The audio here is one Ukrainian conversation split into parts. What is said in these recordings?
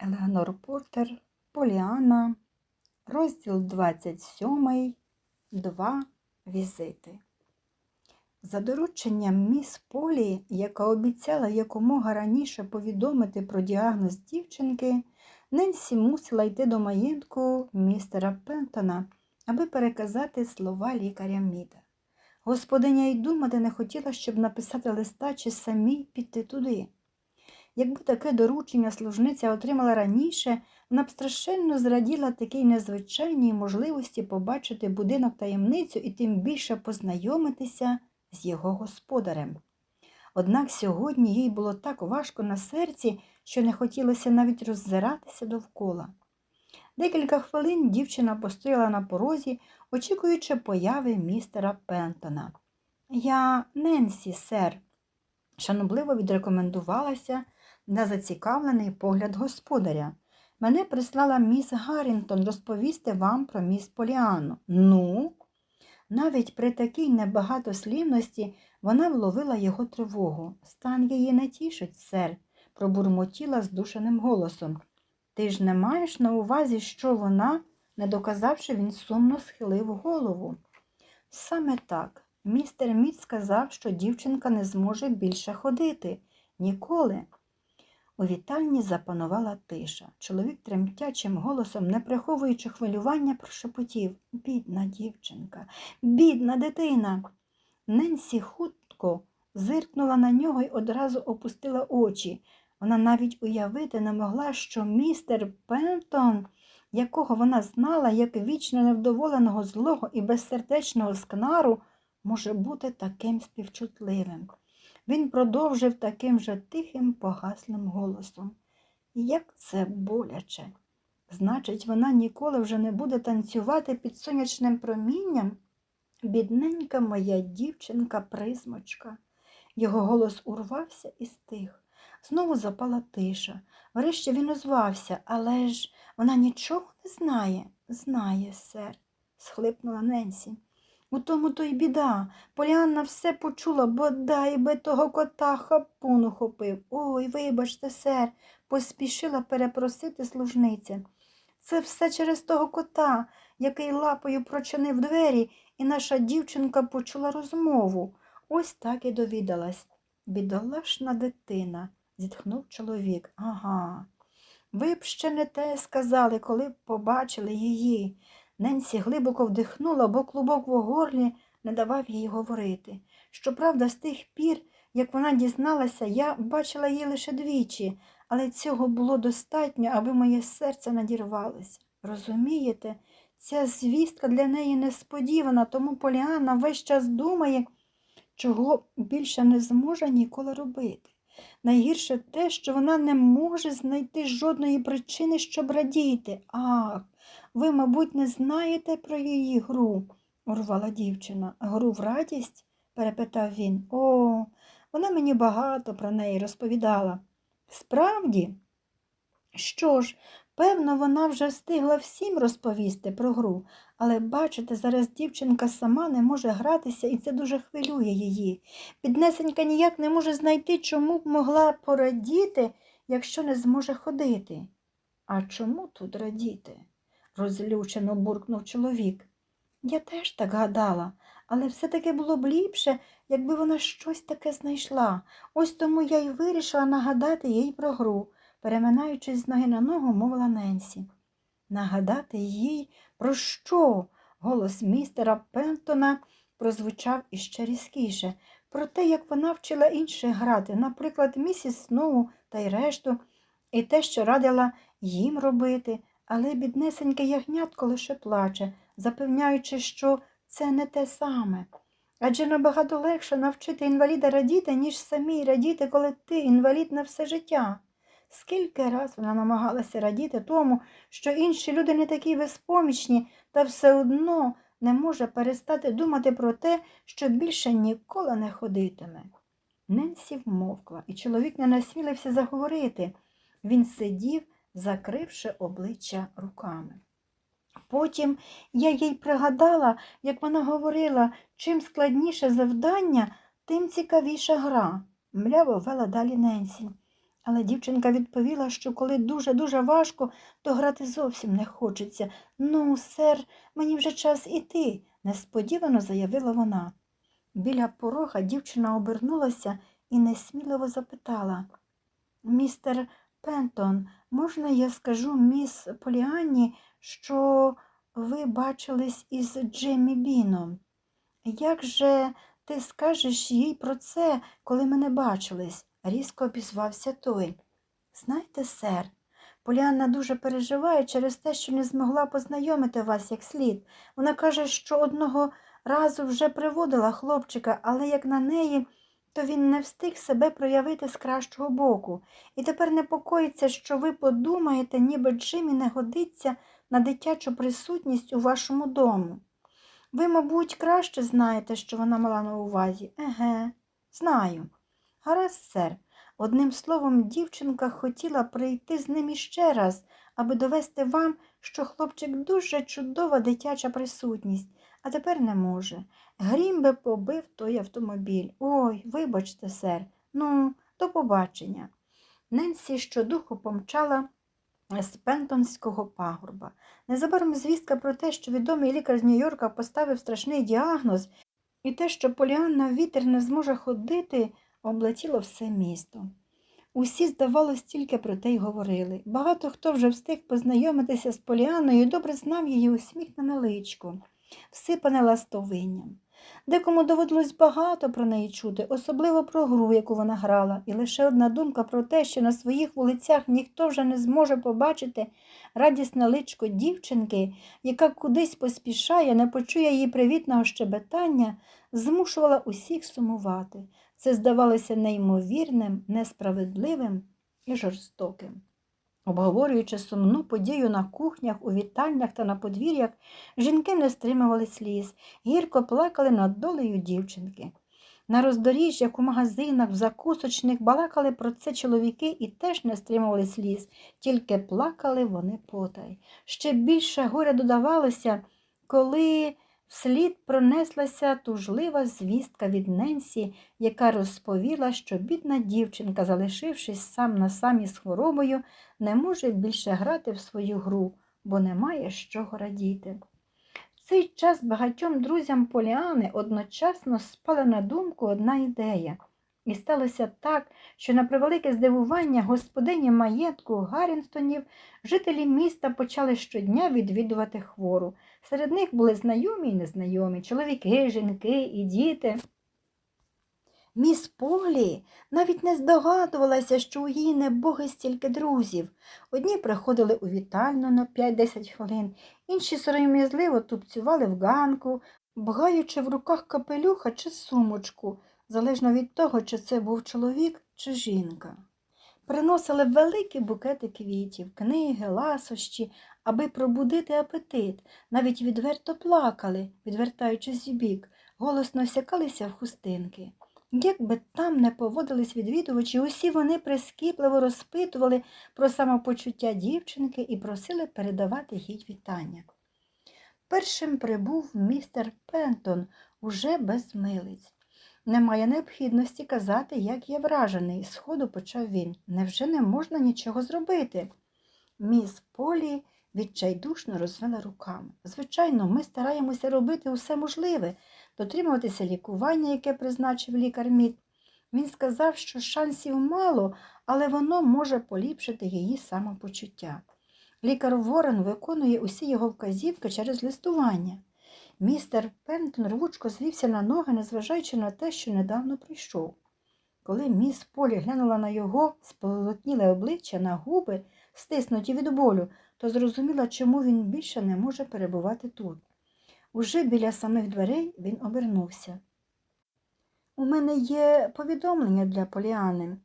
Елеонор Портер, Поліана, розділ 27, Два візити. За дорученням міс Полі, яка обіцяла якомога раніше повідомити про діагноз дівчинки, Ненсі мусила йти до маєтку містера Пентона, аби переказати слова лікаря Міда. Господиня й думати не хотіла, щоб написати листа чи самій піти туди. Якби таке доручення служниця отримала раніше, вона б страшенно зраділа такій незвичайній можливості побачити будинок таємницю і тим більше познайомитися з його господарем. Однак сьогодні їй було так важко на серці, що не хотілося навіть роззиратися довкола. Декілька хвилин дівчина постояла на порозі, очікуючи появи містера Пентона. Я Ненсі, сер, шанобливо відрекомендувалася на зацікавлений погляд господаря. Мене прислала міс Гаррінтон розповісти вам про міс Поліану. Ну, навіть при такій небагатослівності вона вловила його тривогу. Стан її не тішить, сер, пробурмотіла здушеним голосом. Ти ж не маєш на увазі, що вона, не доказавши, він сумно схилив голову. Саме так. Містер Міт сказав, що дівчинка не зможе більше ходити. Ніколи. У вітальні запанувала тиша. Чоловік тремтячим голосом, не приховуючи хвилювання, прошепотів Бідна дівчинка, бідна дитина. Ненсі хутко зиркнула на нього й одразу опустила очі. Вона навіть уявити не могла, що містер Пентон, якого вона знала як вічно невдоволеного злого і безсердечного скнару, може бути таким співчутливим. Він продовжив таким же тихим, погаслим голосом. Як це боляче. Значить, вона ніколи вже не буде танцювати під сонячним промінням? Бідненька моя дівчинка-призмочка. Його голос урвався і стих. Знову запала тиша. Врешті він озвався, але ж вона нічого не знає. Знає, сер, схлипнула Ненсі. У тому то й біда. Поліанна все почула, бодай би того кота хапун ухопив. Ой, вибачте, сер, поспішила перепросити служниця. Це все через того кота, який лапою прочинив двері, і наша дівчинка почула розмову. Ось так і довідалась. Бідолашна дитина, зітхнув чоловік. Ага. Ви б ще не те сказали, коли б побачили її. Ненсі глибоко вдихнула, бо клубок в горлі не давав їй говорити. Щоправда, з тих пір, як вона дізналася, я бачила її лише двічі, але цього було достатньо, аби моє серце надірвалося. Розумієте, ця звістка для неї несподівана, тому Поліанна весь час думає, чого більше не зможе ніколи робити. Найгірше те, що вона не може знайти жодної причини, щоб радіти. Ах, ви, мабуть, не знаєте про її гру, урвала дівчина. Гру в радість? перепитав він. О, вона мені багато про неї розповідала. Справді? Що ж, певно, вона вже встигла всім розповісти про гру, але, бачите, зараз дівчинка сама не може гратися, і це дуже хвилює її. Піднесенька ніяк не може знайти, чому б могла порадіти, якщо не зможе ходити. А чому тут радіти? Розлючено буркнув чоловік. Я теж так гадала, але все-таки було б ліпше, якби вона щось таке знайшла. Ось тому я й вирішила нагадати їй про гру, переминаючись з ноги на ногу, мовила Ненсі. Нагадати їй про що? Голос містера Пентона прозвучав іще різкіше. Про те, як вона вчила інших грати, наприклад, місіс Сноу та й решту, і те, що радила їм робити, але біднесеньке ягнятко лише плаче, запевняючи, що це не те саме. Адже набагато легше навчити інваліда радіти, ніж самій радіти, коли ти інвалід на все життя. Скільки раз вона намагалася радіти тому, що інші люди не такі безпомічні, та все одно не може перестати думати про те, що більше ніколи не ходитиме. Ненсі вмовкла, і чоловік не насмілився заговорити. Він сидів, закривши обличчя руками. Потім я їй пригадала, як вона говорила, чим складніше завдання, тим цікавіша гра, мляво вела далі Ненсі. Але дівчинка відповіла, що коли дуже-дуже важко, то грати зовсім не хочеться. Ну, сер, мені вже час іти, несподівано заявила вона. Біля порога дівчина обернулася і несміливо запитала Містер Пентон, можна я скажу міс Поліанні, що ви бачились із Джеммі Біном? Як же ти скажеш їй про це, коли ми не бачились? різко обізвався той. Знаєте, сер, Поліанна дуже переживає через те, що не змогла познайомити вас як слід. Вона каже, що одного разу вже приводила хлопчика, але як на неї, то він не встиг себе проявити з кращого боку. І тепер непокоїться, що ви подумаєте, ніби Джимі не годиться на дитячу присутність у вашому дому. Ви, мабуть, краще знаєте, що вона мала на увазі. Еге, знаю. Гаразд, сер. Одним словом, дівчинка хотіла прийти з ним іще раз, аби довести вам, що хлопчик дуже чудова дитяча присутність, а тепер не може. Грім би побив той автомобіль. Ой, вибачте, сер. Ну, до побачення. Ненсі щодуху помчала з Пентонського пагорба. Незабаром звістка про те, що відомий лікар з Нью-Йорка поставив страшний діагноз, і те, що Поліанна вітер не зможе ходити, облетіло все місто. Усі, здавалось, тільки про те й говорили. Багато хто вже встиг познайомитися з Поліанною і добре знав її усміхнене личко, всипане ластовинням. Декому доводилось багато про неї чути, особливо про гру, яку вона грала, і лише одна думка про те, що на своїх вулицях ніхто вже не зможе побачити радісне личко дівчинки, яка кудись поспішає, не почує її привітного щебетання, змушувала усіх сумувати. Це здавалося неймовірним, несправедливим і жорстоким. Обговорюючи сумну подію на кухнях, у вітальнях та на подвір'ях, жінки не стримували сліз, гірко плакали над долею дівчинки. На роздоріжжях, у магазинах, в закусочних балакали про це чоловіки і теж не стримували сліз, тільки плакали вони потай. Ще більше горя додавалося, коли вслід пронеслася тужлива звістка від Ненсі, яка розповіла, що бідна дівчинка, залишившись сам на самі з хворобою, не може більше грати в свою гру, бо немає з чого радіти. В цей час багатьом друзям Поліани одночасно спала на думку одна ідея. І сталося так, що на превелике здивування господині маєтку Гаррінстонів жителі міста почали щодня відвідувати хвору. Серед них були знайомі і незнайомі, чоловіки, жінки і діти. Міс Полі навіть не здогадувалася, що у її небоги стільки друзів. Одні приходили у вітальну на 5-10 хвилин, інші сором'язливо тупцювали в ганку, бгаючи в руках капелюха чи сумочку, залежно від того, чи це був чоловік чи жінка. Приносили великі букети квітів, книги, ласощі, аби пробудити апетит, навіть відверто плакали, відвертаючись у бік, голосно сякалися в хустинки. Як би там не поводились відвідувачі, усі вони прискіпливо розпитували про самопочуття дівчинки і просили передавати їй вітання. Першим прибув містер Пентон, уже без милиць. Немає необхідності казати, як я вражений, сходу почав він. Невже не можна нічого зробити? Міс Полі відчайдушно розвела руками. Звичайно, ми стараємося робити усе можливе, дотримуватися лікування, яке призначив лікар Мід. Він сказав, що шансів мало, але воно може поліпшити її самопочуття. Лікар Ворен виконує усі його вказівки через листування. Містер Пентон рвучко звівся на ноги, незважаючи на те, що недавно прийшов. Коли міс Полі глянула на його сполотніле обличчя на губи, стиснуті від болю, то зрозуміла, чому він більше не може перебувати тут. Уже біля самих дверей він обернувся. У мене є повідомлення для Поліани.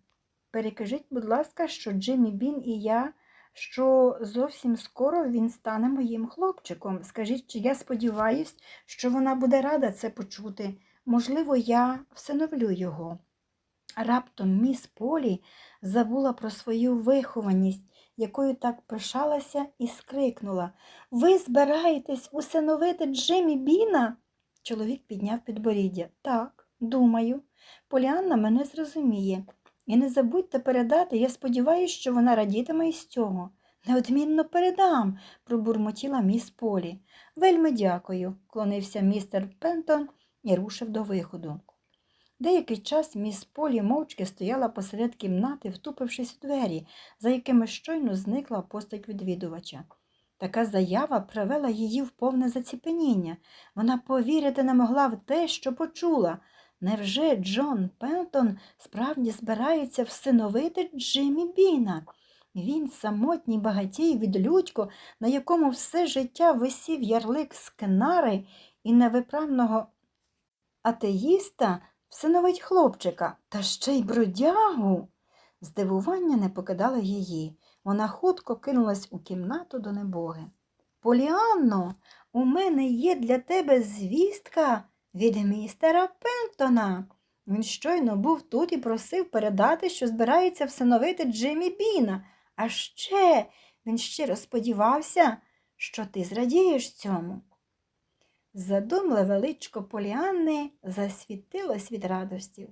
Перекажіть, будь ласка, що Джиммі Бін і я, що зовсім скоро він стане моїм хлопчиком. Скажіть, чи я сподіваюсь, що вона буде рада це почути. Можливо, я всиновлю його. Раптом міс Полі забула про свою вихованість, якою так пишалася, і скрикнула Ви збираєтесь усиновити Джиммі Біна? Чоловік підняв підборіддя. Так, думаю, Поліанна мене зрозуміє. І не забудьте передати, я сподіваюся, що вона радітиме із цього. Неодмінно передам, пробурмотіла міс Полі. Вельми дякую, клонився містер Пентон і рушив до виходу. Деякий час міс Полі мовчки стояла посеред кімнати, втупившись у двері, за якими щойно зникла постать відвідувача. Така заява привела її в повне заціпеніння. Вона повірити не могла в те, що почула. Невже Джон Пентон справді збирається всиновити Джиммі Біна? Він самотній багатій відлюдько, на якому все життя висів ярлик скнари і невиправного атеїста, всиновить хлопчика, та ще й бродягу. Здивування не покидало її. Вона хутко кинулась у кімнату до небоги. Поліанно, у мене є для тебе звістка від містера Пентона. Він щойно був тут і просив передати, що збирається всиновити Джиммі Біна. А ще він щиро сподівався, що ти зрадієш цьому. Задумливе личко Поліанни засвітилось від радостів.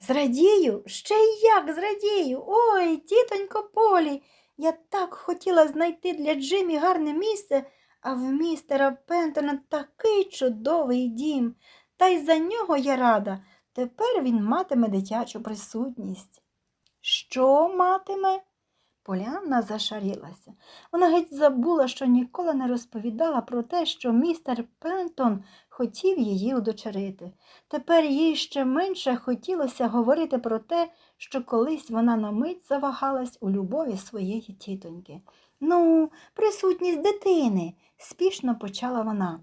Зрадію, ще й як зрадію. Ой, тітонько Полі, я так хотіла знайти для Джиммі гарне місце, а в містера Пентона такий чудовий дім. Та й за нього я рада. Тепер він матиме дитячу присутність. Що матиме? Поліанна зашарілася. Вона геть забула, що ніколи не розповідала про те, що містер Пентон хотів її удочерити. Тепер їй ще менше хотілося говорити про те, що колись вона на мить завагалась у любові своєї тітоньки. Ну, присутність дитини, спішно почала вона.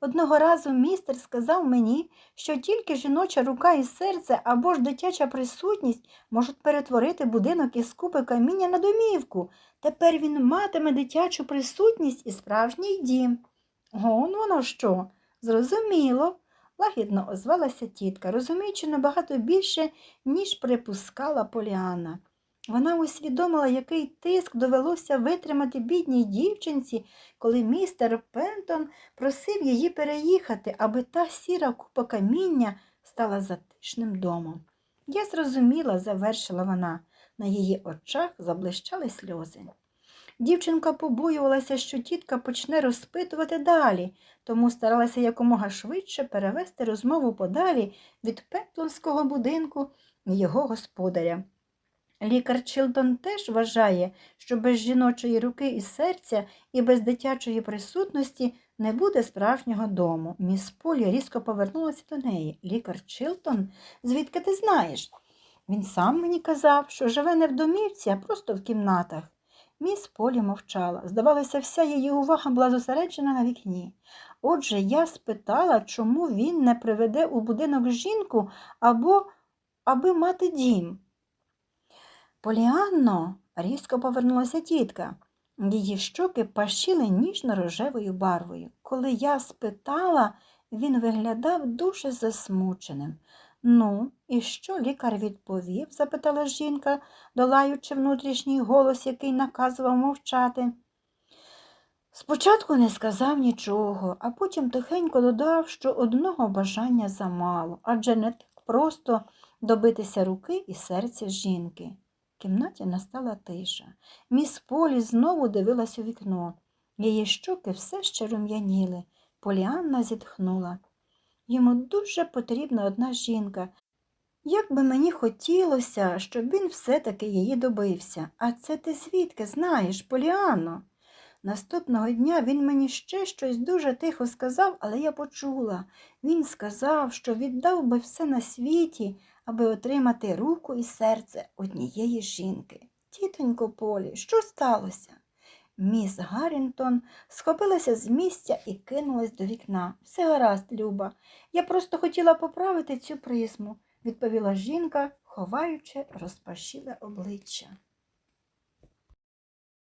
Одного разу містер сказав мені, що тільки жіноча рука і серце або ж дитяча присутність можуть перетворити будинок із купи каміння на домівку. Тепер він матиме дитячу присутність і справжній дім. Он воно що? Зрозуміло, лагідно озвалася тітка, розуміючи набагато більше, ніж припускала Поліанна. Вона усвідомила, який тиск довелося витримати бідній дівчинці, коли містер Пентон просив її переїхати, аби та сіра купа каміння стала затишним домом. Я зрозуміла, завершила вона. На її очах заблищали сльози. Дівчинка побоювалася, що тітка почне розпитувати далі, тому старалася якомога швидше перевести розмову подалі від пеплонського будинку його господаря. Лікар Чилтон теж вважає, що без жіночої руки і серця і без дитячої присутності не буде справжнього дому. Міс Полі різко повернулася до неї. Лікар Чилтон, звідки ти знаєш? Він сам мені казав, що живе не в домівці, а просто в кімнатах. Міс Полі мовчала. Здавалося, вся її увага була зосереджена на вікні. Отже, я спитала, чому він не приведе у будинок жінку або аби мати дім. Поліанно, різко повернулася тітка. Її щоки пашіли ніжно-рожевою барвою. Коли я спитала, він виглядав дуже засмученим. Ну, і що лікар відповів? запитала жінка, долаючи внутрішній голос, який наказував мовчати. Спочатку не сказав нічого, а потім тихенько додав, що одного бажання замало, адже не так просто добитися руки і серця жінки. Кімнаті настала тиша. Міс Полі знову дивилась у вікно. Її щоки все ще рум'яніли. Поліанна зітхнула. Йому дуже потрібна одна жінка. Як би мені хотілося, щоб він все-таки її добився. А це ти звідки знаєш, Поліанно? Наступного дня він мені ще щось дуже тихо сказав, але я почула. Він сказав, що віддав би все на світі, аби отримати руку і серце однієї жінки. Тітонько Полі, що сталося? Міс Гаррінтон схопилася з місця і кинулась до вікна. Все гаразд, Люба. Я просто хотіла поправити цю призму, відповіла жінка, ховаючи розпашіле обличчя.